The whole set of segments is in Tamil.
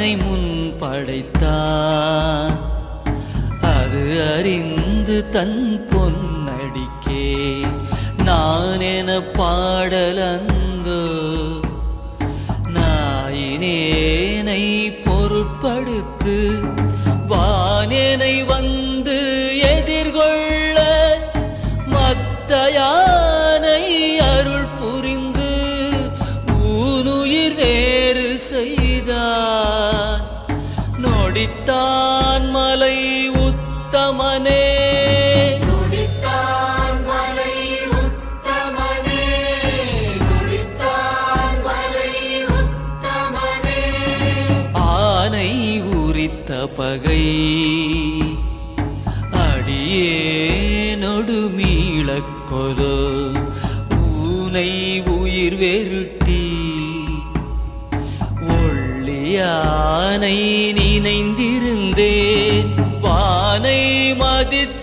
தன்னை முன் படைத்தான் அது அறிந்து தன் பொன்னடிக்கே. நான் என பாடலன் பகை அடியேனொடு மீளக் கொலோ உயிர் வெருட்டி ஒள்ளியானை நினைந்திருந்தேன். வானை மதித்து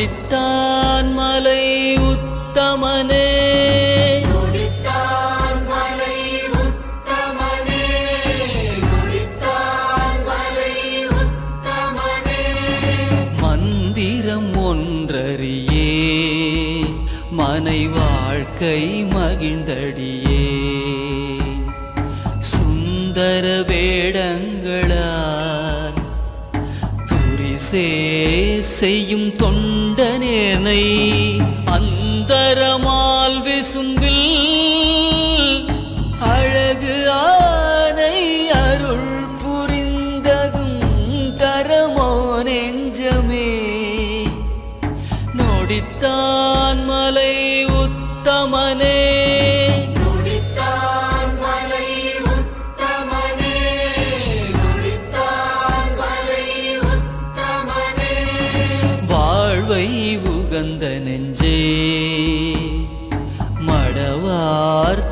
நொடித்தான் மலை உத்தமனே. மந்திரம் ஒன்றறியே. மனை வாழ்க்கை துரிசே செய்யும் தொண்டனேனை அந்தரமா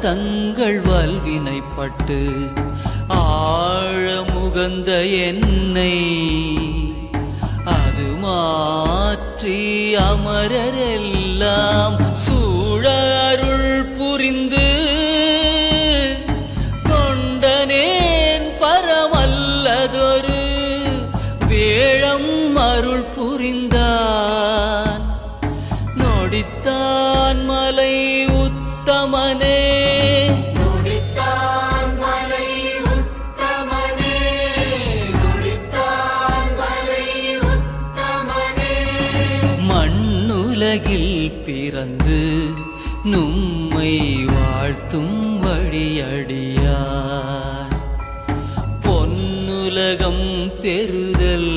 தங்கள் வல்வினைப்பட்டு ஆழமுகந்த என்னை அது மாற்றி அமரரெல்லாம் சூழ அருள் புரிந்து வாழ்த்தும் வழியடியார் பொன்னுலகம் பெறுதல்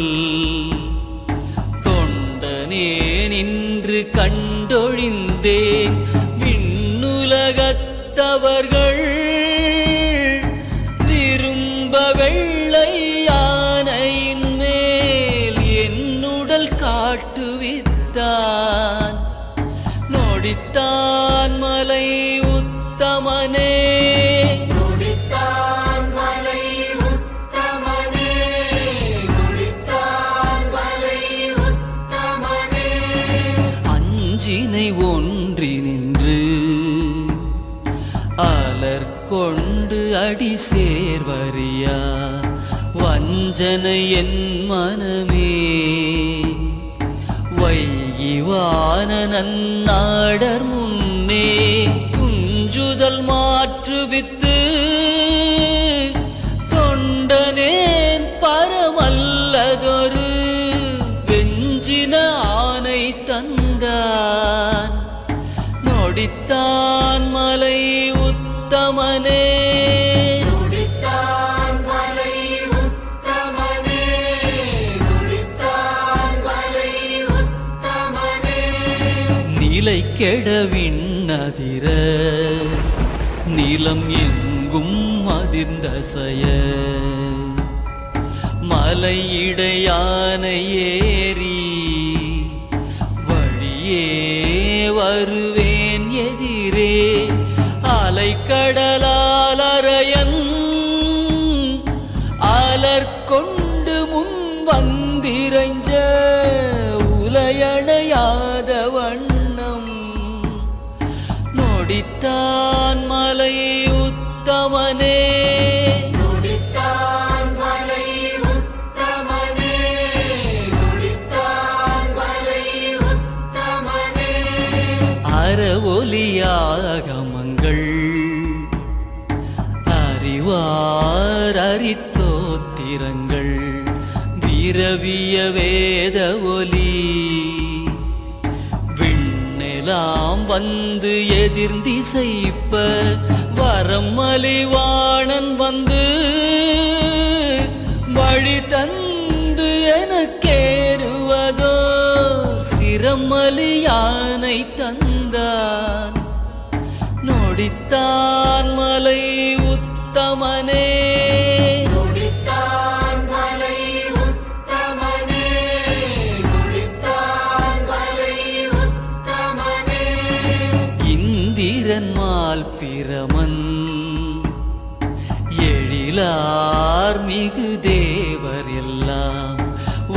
தொண்டனே நின்று கண்டொழிந்தேன். விண்ணுலகத்தவர்கள் கொண்டு அடி சேர்வரியா வஞ்சனை என் மனமே. வைகிவான நன்னாடர் முன்னே துஞ்சுதல் மாற்றுவித்து கெடவின்னதிர கெடவிண்ணதிர. நிலம் எங்கும் அதிர்ந்தசைய மலையிடையான ஏறி வழியே வருவேன் எதிரே. அலைக்கடலா உத்தமனே. நொடித்தான் மலை உத்தமனே. அறவொலியாகமங்கள் அறிவார் அரித்தோத்திரங்கள். விரவிய வேத ஒலி வந்து எதிர்ந்திசைப்ப வரமலிவாணன் வந்து வழி தந்து எனக்கேறுவதோ சிரமலி யானை தந்தான். நொடித்தான் மலை உத்தமனே இந்திரன்மால் பிரமன். எழிலார் மிகு தேவர் எல்லாம்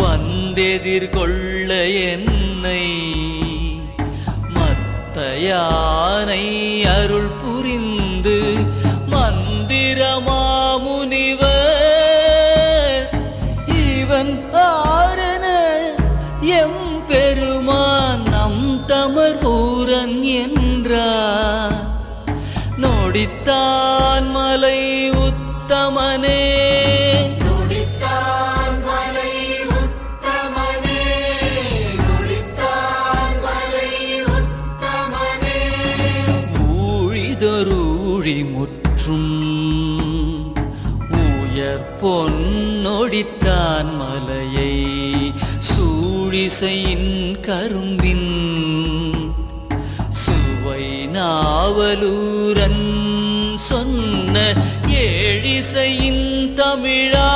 வந்தெதிர்கொள்ள என்னை. மத்த யானை அருள் புரிந்து மந்திரமா நொடித்தான் மலை உத்தமனே. ஊழிதொருழி முற்றும். உயர் பொன்னொடித்தான் மலையை சூழிசையின் கரும்பின். சுவை நாவலூரன் சொன்ன ஏழிசையின் தமிழா